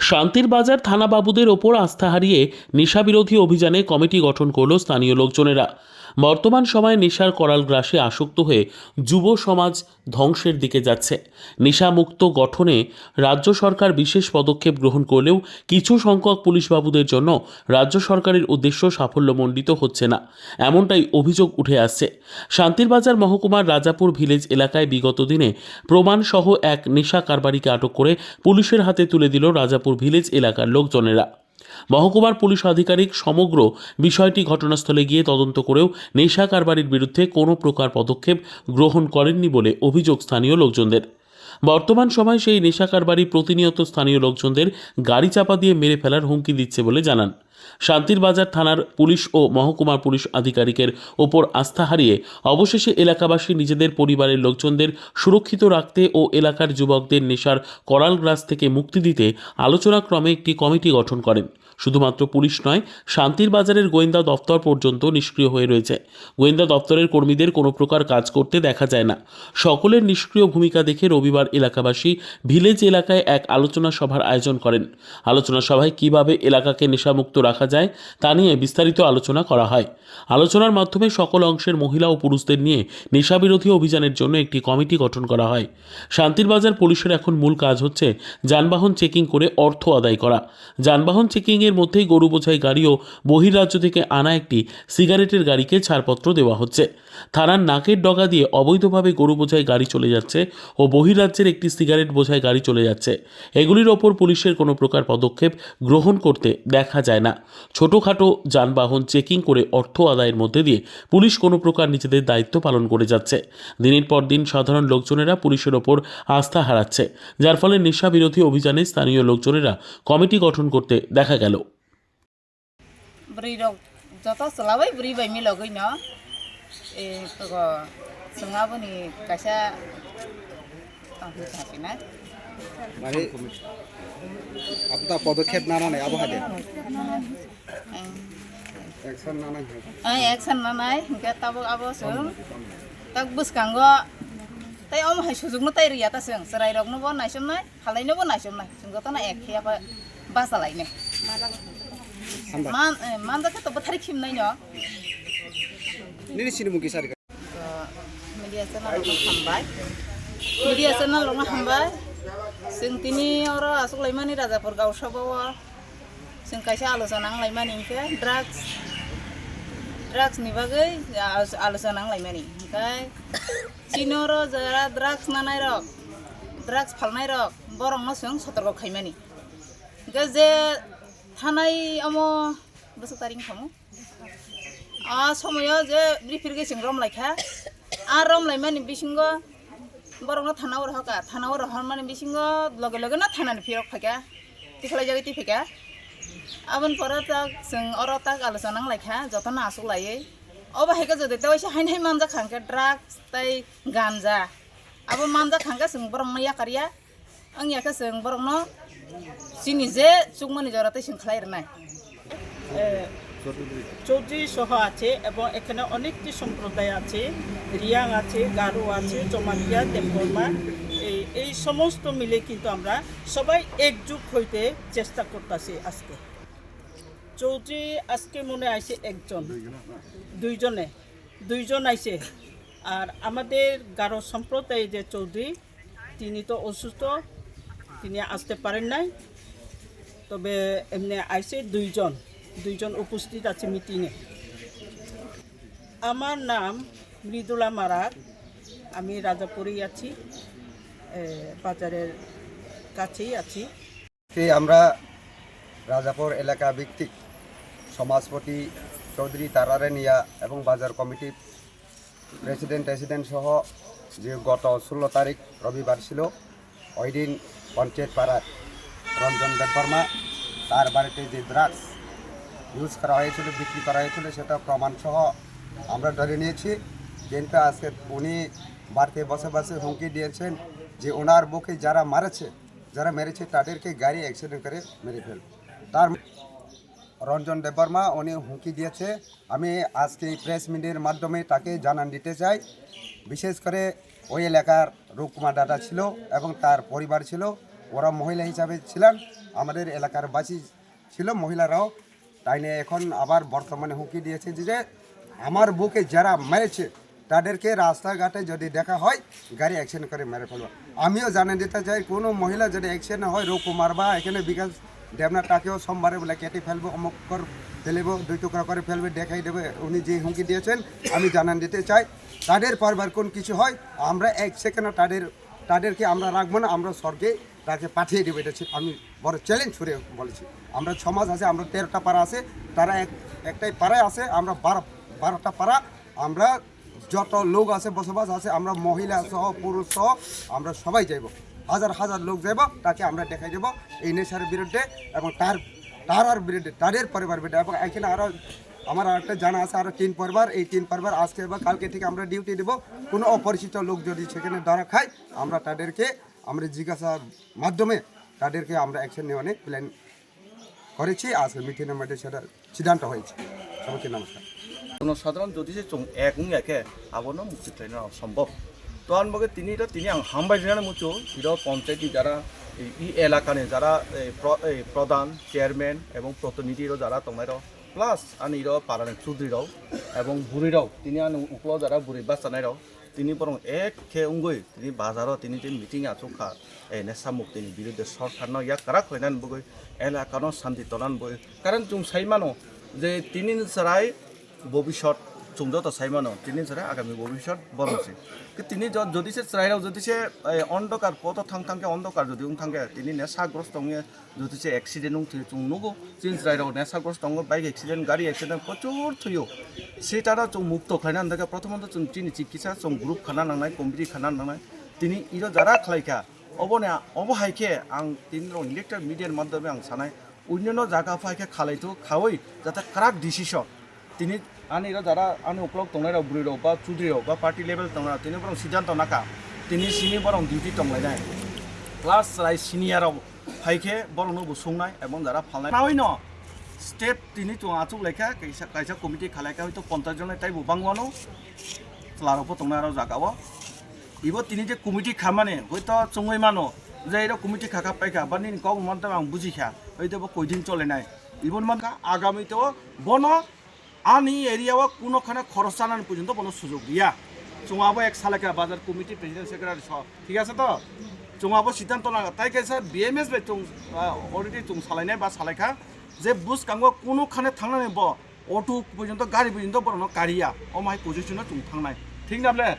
শান্তির বাজার থানাবাবুদের ওপর আস্থা হারিয়ে নেশাবিরোধী অভিযানে কমিটি গঠন করল স্থানীয় লোকজনেরা। বর্তমান সময়ে নেশার করাল গ্রাসে আসক্ত হয়ে যুব সমাজ ধ্বংসের দিকে যাচ্ছে। নেশামুক্ত গঠনে রাজ্য সরকার বিশেষ পদক্ষেপ গ্রহণ করলেও কিছু সংখ্যক পুলিশ বাবুদের জন্য রাজ্য সরকারের উদ্দেশ্য সাফল্যমণ্ডিত হচ্ছে না। এমনটাই অভিযোগ উঠে আসছে। শান্তিরবাজার মহকুমার রাজাপুর ভিলেজ এলাকায় বিগত দিনে প্রমাণসহ এক নেশা কারবারিকে আটক করে পুলিশের হাতে তুলে দিল রাজাপুর ভিলেজ এলাকার লোকজনেরা। মহকুমার পুলিশ আধিকারিক সমগ্র বিষয়টি ঘটনাস্থলে গিয়ে তদন্ত করেও নেশা কারবারির বিরুদ্ধে কোনো প্রকার পদক্ষেপ গ্রহণ করেননি বলে অভিযোগ স্থানীয় লোকজনদের। বর্তমান সময় সেই নেশা কারবারি প্রতিনিয়ত স্থানীয় লোকজনদের গাড়ি চাপা দিয়ে মেরে ফেলার হুমকি দিচ্ছে বলে জানান। শান্তির বাজার থানার পুলিশ ও মহকুমার পুলিশ আধিকারিকের ওপর আস্থা হারিয়ে অবশেষে এলাকাবাসী নিজেদের পরিবারের লোকজনদের সুরক্ষিত রাখতে ও এলাকার যুবকদের নেশার করাল গ্রাস থেকে মুক্তি দিতে আলোচনাক্রমে একটি কমিটি গঠন করেন। শুধুমাত্র পুলিশ নয়, শান্তির বাজারের গোয়েন্দা দপ্তর পর্যন্ত নিষ্ক্রিয় হয়ে রয়েছে। গোয়েন্দা দপ্তরের কর্মীদের কোনো প্রকার কাজ করতে দেখা যায় না। সকলের নিষ্ক্রিয় ভূমিকা দেখে রবিবার এলাকাবাসী ভিলেজ এলাকায় এক আলোচনা সভার আয়োজন করেন। আলোচনা সভায় কীভাবে এলাকাকে নেশামুক্ত রাখা যায়, তা নিয়ে বিস্তারিত আলোচনা করা হয়। আলোচনার মাধ্যমে সকল অংশের মহিলা ও পুরুষদের নিয়ে নেশাবিরোধী অভিযানের জন্য একটি কমিটি গঠন করা হয়। শান্তির বাজার পুলিশের এখন মূল কাজ হচ্ছে যানবাহন চেকিং করে অর্থ আদায় করা। যানবাহন চেকিংয়ের মধ্যেই গরু বোঝাই গাড়ি ও বহিরাজ্য থেকে আনা একটি সিগারেটের গাড়িকে ছাড়পত্র দেওয়া হচ্ছে। থানার নাকের ডগা দিয়ে অবৈধভাবে গরু বোঝাই গাড়ি চলে যাচ্ছে ও বহিরাজ্যের একটি সিগারেট বোঝাই গাড়ি চলে যাচ্ছে। এগুলির ওপর পুলিশের কোনো প্রকার পদক্ষেপ গ্রহণ করতে দেখা যায় না। ছোটোখাটো যানবাহন চেকিং করে অর্থ আদায়ের মধ্যে দিয়ে পুলিশ কোনো প্রকার নিজেদের দায়িত্ব পালন করে যাচ্ছে। দিনের পর দিন সাধারণ লোকজনেরা পুলিশের ওপর আস্থা হারাচ্ছে, যার ফলে নেশা বিরোধী অভিযানে স্থানীয় লোকজনেরা কমিটি গঠন করতে দেখা গেল। Bri rok joto selabai bri bai mi logoi no e to go sunga boni kaisa তাহলে থাকে না মানে আপনার পদক্ষেপ না নাই আবহাওয়া অ্যাকশন না নাই na tak bus kanggo tai om hai sujug no tai riya ta sung serai rok no bo nai som nai halai no bo मान मान जाते तो बता रही खिम नहीं ना नहीं सिने मुकी सारी मीडिया चैनल लोग हमबाय मीडिया चैनल लोग हमबाय जों तिनि और आसुलाइमानि राजाफोर गावसाबावा जों खायसे आलोचना नांलायमानि ओमफ्राय ड्राग्स ड्राग्सनि बागै आलोचना नांलायमानि ओमफ्राय चिनर जरा ड्राग्स नानाय रक ड्राग्स फालनाय रक बरंनो जों सतर्क खायमानि जे থানায় আমো বসু তারিং খামো আর সময় যে রিফির গেছেন রমলাইখা আর রমলাই মানে বিসঙ্গ বরং থানাও রহকা থানাও রহন মানে বিসঙ্গ লগে লগে না থানানি ফিরক ফাঁকা তিখলাই জায়গায় তি ফেকা আবন পরে তাক যেন অর তাক আলোচনা লাইখা যতন আসুক লাইয়ে অবাহেকে যদি তো ওইসে হাইনাই মানজা খাঙ্কে ড্রাগস তাই গাঞ্জা। আবার মানজা খাঙ্কে যেন বরং ইয়াকারিয়া আং ইয়াকে যেন বরং চিনি যে চুকমনি जों খালাইরনাই চৌধুরী সহ আছে এবং এখানে অনেকটি সম্প্রদায় আছে রিয়াং আছে গারো আছে জমাতিয়া দেববর্মা এই এই সমস্ত মিলে কিন্তু আমরা সবাই একজুট হইতে চেষ্টা করতেছি আজকে চৌধুরী আজকে মনে আইছে একজন দুইজনে দুইজন আইছে আর আমাদের গারো সম্প্রদায় যে চৌধুরী তিনি তো অসুস্থ তিনি আসতে পারেন নাই। তবে এমনি আইছে দুইজন দুইজন উপস্থিত আছে মিটিংয়ে আমার নাম মৃদুলা মারাক আমি রাজাপুরেই আছি বাজারের কাছেই আছি। আমরা রাজাপুর এলাকা ভিত্তিক সমাজপতি চৌধুরী তারারেনিয়া এবং বাজার কমিটি প্রেসিডেন্ট রেসিডেন্ট সহ যে গত ষোলো তারিখ রবিবার ছিল, ওই দিন পঞ্চায়েত পাড়ার রঞ্জন দেববর্মা, তার বাড়িতে যে ড্রাগস ইউজ করা হয়েছিল, বিক্রি করা হয়েছিল, সেটা প্রমাণসহ আমরা ধরে নিয়েছি। কিন্তু আজকে উনি বাড়িতে বসে বসে হুমকি দিয়েছেন যে ওনার বুকে যারা মারেছে, যারা মেরেছে, তাদেরকে গাড়ি অ্যাক্সিডেন্ট করে মেরে ফেল তার রঞ্জন দেববর্মা, উনি হুমকি দিয়েছে। আমি আজকে প্রেস মিডিয়ার মাধ্যমে তাকে জানান দিতে চাই। বিশেষ করে ওই এলাকার রূপকুমার দাদা ছিল এবং তার পরিবার ছিল। ওরা মহিলা হিসাবে ছিলেন। আমাদের এলাকার বাসী ছিল, মহিলারাও। তাই নিয়ে এখন আবার বর্তমানে হুঁকি দিয়েছে যে আমার বুকে যারা মেরেছে, তাদেরকে রাস্তাঘাটে যদি দেখা হয়, গাড়ি অ্যাকশন করে মেরে ফেলব। আমিও জানিয়ে দিতে চাই, কোনো মহিলা যদি অ্যাকশন হয় রোকু মারবা এখানে বিকাশ দেবনাটাকেও সোমবারে বলে কেটে ফেলব, অমুক কর ফেলব, দুই টুকরা করে ফেলবে দেখাই দেবে, উনি যে হুমকি দিয়েছেন, আমি জানান দিতে চাই। তাদের পরবার কোন কিছু হয়, আমরা এক সেকেন্ডও তাদের, তাদেরকে আমরা রাখব না, আমরা স্বর্গে তাকে পাঠিয়ে দেবো, এটা আমি বড় চ্যালেঞ্জ করে বলেছি। আমরা ছ মাস আছে, আমরা তেরোটা পাড়া আছে, তারা এক, একটাই পাড়ায় আছে, আমরা বারো, বারোটা পাড়া। আমরা যত লোক আছে, বসবাস আছে, আমরা মহিলা সহ, পুরুষ সহ, আমরা সবাই যাইব। হাজার হাজার লোক যাব তাকে আমরা দেখাই দেবো এই নেশার বিরুদ্ধে এবং তার তার আর বিরুদ্ধে, তাদের পরিবার বিরুদ্ধে। এবং এখানে আরও আমার আরেকটা জানা আছে আরও তিন পরিবার, এই তিন পরিবার আজকে বা কালকে থেকে আমরা ডিউটি দেবো। কোনো অপরিচিত লোক যদি সেখানে ধরা খায়, আমরা তাদেরকে, আমরা জিজ্ঞাসার মাধ্যমে তাদেরকে আমরা অ্যাকশন নিয়ে অনেক প্ল্যান করেছি। আজকে মিটিংয়ের মধ্যে সেটা সিদ্ধান্ত হয়েছে। সবাইকে নমস্কার। জনসাধারণ যদি যে একং একে আবনো মুক্তি প্লেন সম্ভব আন বগে তিনি এটা তিনি হামবাই দিনানে মুচো ইর পঞ্চায়েত যারা ই এলাকানে যারা প্রধান, চেয়ারম্যান এবং প্রতিনিধির যারা তোমার প্লাস আন ইর পারানে চৌধুরীরাও এবং বুড়িরাও, তিনি আন উপর যারা বুড়ি বাস জানাইরাও তিনি বরং এক খে উঙ্গই তিনি বাজারও, তিনি যে মিটিং আচুখা এই নেশা মুক্তিनि বিরুদ্ধে সরকারনো ইয়াক কারা খৈনান বগৈ, এলাকানো শান্তি তলান বই কারণ তুমি সাইমানো যে তিনি সারাই ভবিষ্যৎ চুমদ চাইমানো তিনি ছাড়া আগামী ভবিষ্যৎ বরংছে তিনি যদি সে চাই যদি সে অন্ধকার পথ থাং থাকে অন্ধকার যদি উং থাকে, তিনি নেশাগ্রস্ত যদি সে এক্সিডেন্ট উং থুয়ে চুং নুগো চিন চাই নেশাগ্রস্ত বাইক এক্সিডেন্ট গাড়ি এক্সিডেন্ট প্রচুর থুয়ো। সে তারা চুং মুক্ত খাইনা দেখে প্রথমত চুং তিনি চিকিৎসা চুং গ্রুপ খানা নাংনাই কম্পিটি খানা নাংনাই তিনি ইরো যারা খালাইকা অবনে অবহাইকে আং তিনি ইলেকট্রিক মিডিয়ার মাধ্যমে আং সানাই অন্যান্য জায়গা ফাইকে খালাইতো খাওয়াই যাতে ক্রাক ডিসিশন তিনি 아니라 자라 아니 오클럭 동네라 부리로 바 주드리오 바 파티 레벨 동네라 티니 버랑 시장 동나카 티니 시니 버랑 듀티 동네라 클라스 라이 시니어라고 파이케 버랑 노부 송나이 에본 자라 팔나이 파위노 স্টেট তিনি আচুক লেখা কাইসা কাইসা কমিটি খালাইকা হয়তো পঞ্চাশ জনে তাই বুবাংবানো লারোপো তোমরা আরও জাগাবো। ইব তিনি যে কমিটি খামানে হয়তো চঙই মানো। যে এটা কমিটি খাকা পাইখা, বা নিন কম মন আমি বুঝিখা হয়তো কয়দিন চলে নাই। ইবন মান আগামীতেও বন আনি এরিয়াও কোনোখানে খরচ আনান পর্যন্ত কোনো সুযোগ দিয়া। চুমাবো এক সালেকা বাজার কমিটি প্রেসিডেন্ট সেক্রেটারি সব ঠিক আছে তো? চুমাবো সিদ্ধান্ত লাগা তাই কে স্যার বিএমএস বে চুং অলরেডি চুং সালাইনাই বা সালাইখা যে বুস কাঙ্গ কোনোখানে থাংনাनै ব অটো পর্যন্ত, গাড়ি পর্যন্ত বরণ কারিয়া। অমাই পজিশনে চুং থাংনাই ঠিক না বলে?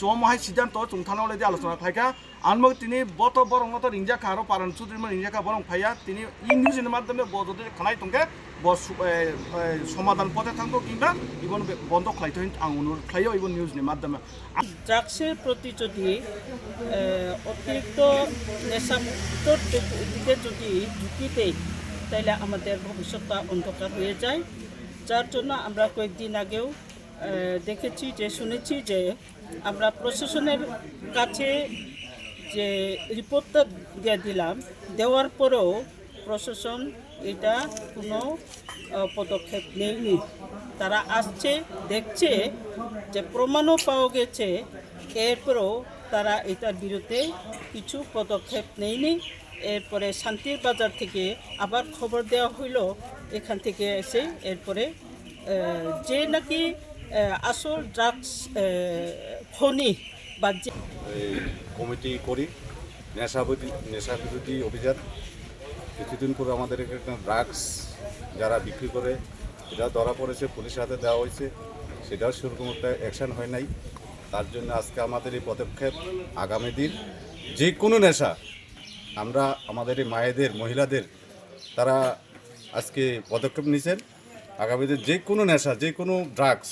চমাহাই সিদ্ধান্ত চুংথানাও লেদি আলোচনা ফাইকা আনমগ তিনি বত বরং মত রিংজাকা আরও পারান সুদ্রিম রিংজাকা বরং ফাইয়া। তিনি ই নিউজের মাধ্যমে যদি খানাই এ, সমাধান পথে থাকব কিংবা ইবন বন্ধ খাইতে আং অনুরোধ খাইও ইবন নিউজের মাধ্যমে। ড্রাগসের প্রতি যদি অতিরিক্ত নেশামুক্তর দিকে যদি দেয় তাহলে আমাদের ভবিষ্যৎটা অন্ধকার হয়ে যায়। যার জন্য আমরা কয়েকদিন আগেও দেখেছি যে, শুনেছি যে আমরা প্রশাসনের কাছে যে রিপোর্টটা দিয়ে দিলাম, দেওয়ার পরেও প্রশাসন এটা কোনো পদক্ষেপ নেয়নি। তারা আসছে, দেখছে যে প্রমাণও পাওয়া গেছে, এরপরেও তারা এটার বিরুদ্ধে কিছু পদক্ষেপ নেয়নি। এরপরে শান্তির বাজার থেকে আবার খবর দেওয়া হইল, এখান থেকে এসে এরপরে যে নাকি আসল ড্রাগস খনি বা যে কমিটি করি, নেশা নেশা বিরোধী অভিযান। কিছুদিন পরে আমাদের এখানে ড্রাগস যারা বিক্রি করে, এটা ধরা পড়েছে পুলিশের হাতে দেওয়া হয়েছে। সেটাও সেরকম একটা অ্যাকশন হয় নাই। তার জন্য আজকে আমাদের এই পদক্ষেপ আগামী দিন যে কোনো নেশা, আমরা আমাদের এই মায়েদের, মহিলাদের, তারা আজকে পদক্ষেপ নিয়েছেন। আগামী দিন যে কোনো নেশা, যে কোনো ড্রাগস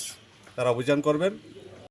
তারা অভিযান করবেন।